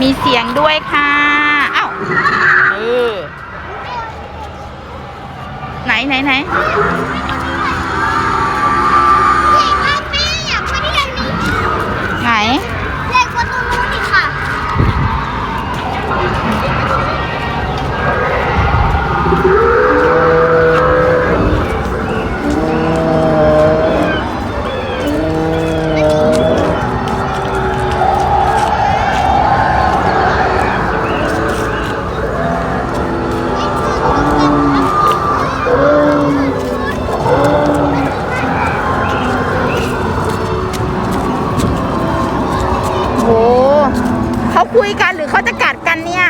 มีเสียงด้วยค่ะอ้าวเออไหนไหนไหน เขาจะกัดกันเนี่ย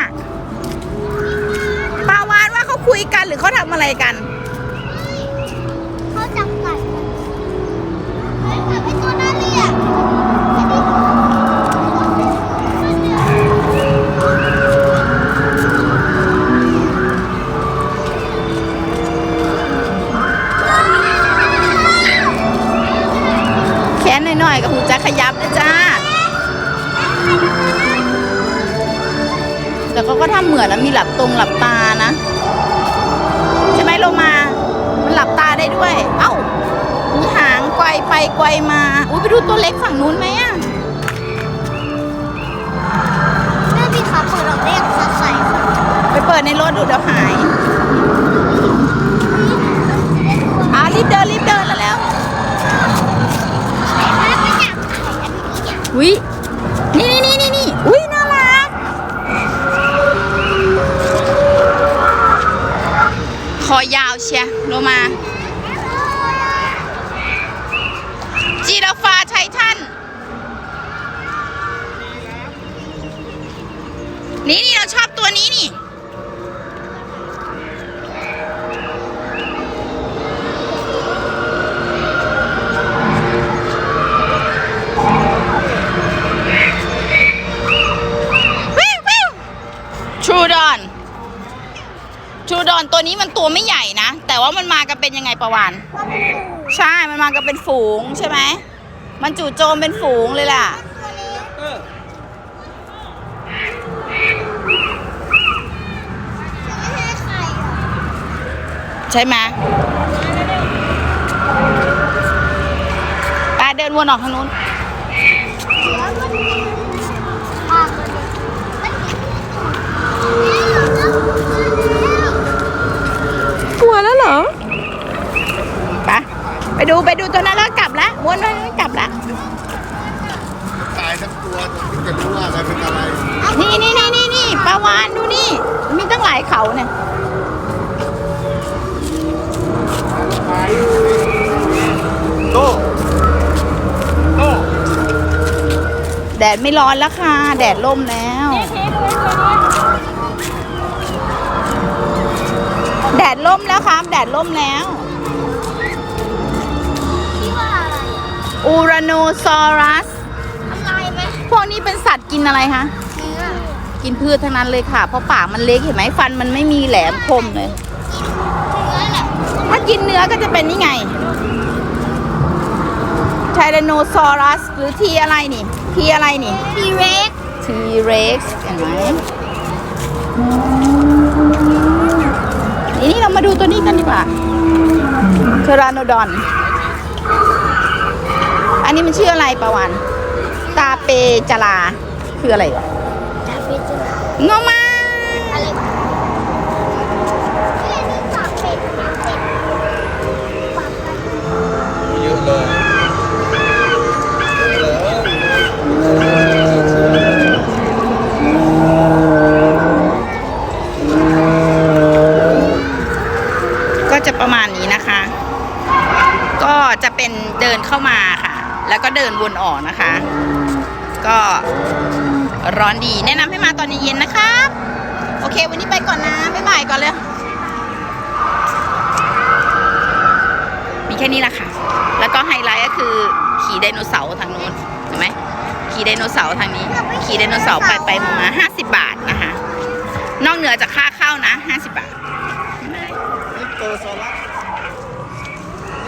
ปาวานว่าเขาคุยกันหรือเขาทำอะไรกัน เขาจับไก่เฮ้ยจับไอ้ตัวนั้นเลยอะแค้นหน่อยๆกับหูจะขยับนะจ้า เขาก็ทำเหมือนแล้วมีหลับตรงหลับตานะ ใช่ไหมโลมา มันหลับตาได้ด้วย เอ้ามีหางไกวไปไกวมาอุ้ยไปดูตัวเล็กฝั่งนู้นไหมอะแม่มีขาเปิดออกได้อย่างสดใสค่ะไปเปิดในรถดูเดี๋ยวหายอ่ารีบเดินรีบเดินแล้วแล้วแม่ไม่อย อยาวเชียโลมา จีราฟาไททัน นี่นี่เราชอบตัวนี้นี่ ทรูดอนตัวนี้มันตัวไม่ใหญ่นะ แต่ว่ามันมากันเป็นยังไงประวานใช่ มันมากันเป็นฝูงใช่ไหม มันจู่โจมเป็นฝูงเลยล่ะ ใช่ไหมไปเดินวนออกทางนู้น แล้วมันพาไปเลยมันเห็นแล้ว กลัวแล้วเหรอ ไป ไปดูไปดู ตัวนั้นแล้วกลับละวนไปกลับละตายทั้งตัวถึงจะรู้ว่าอะไรเป็นอะไรนี่นี่นี่นี่นี่ปลาวานดูนี่ มีตั้งหลายเขาเนี่ยโตโตแดดไม่ร้อนแล้วค่ะ แดดล่มแล้วแดดล่มแล้วครับ แดดล่มแล้ว อะอูราโนซอรัส อะไรไหมพวกนี้เป็นสัตว์กินอะไรคะ เนื้อกินพืชทั้งนั้นเลยค่ะ เพราะปากมันเล็กเห็นไหมฟันมันไม่มีแหลมคมเลย เนื้อแหละถ้ากินเนื้อก็จะเป็นนี่ไงไทแรโนซอรัส หรือทีอะไรนี่ ทีอะไรนี่ ทีเร็กทีเร็กซ์เห็นไหมนี่นี่เรามาดูตัวนี้กันดีกว่าเทรานโดอน อันนี้มันชื่ออะไรประวัน ตาเปจลา คืออะไรวะจะเป็นจะงอมา อะไรวะนี่นี่ปากเป็ดปากเป็ดปากเป็ด เยอะเลยเยอะเลย ก็จะประมาณนี้นะคะ ก็จะเป็นเดินเข้ามาค่ะ แล้วก็เดินวนออกนะคะ ก็ร้อนดีแนะนำให้มาตอนเย็นๆนะครับ โอเค วันนี้ไปก่อนนะ บ๊ายบายก่อนเลยมีแค่นี้แหละค่ะ แล้วก็ไฮไลท์ก็คือขี่ไดโนเสาร์ทางนู้นเห็นไหมขี่ไดโนเสาร์ทางนี้ ขี่ไดโนเสาร์ไปไปมาๆ50บาทนะคะ นอกเหนือจากค่าเข้านะ50บาทนี่โตโซลัส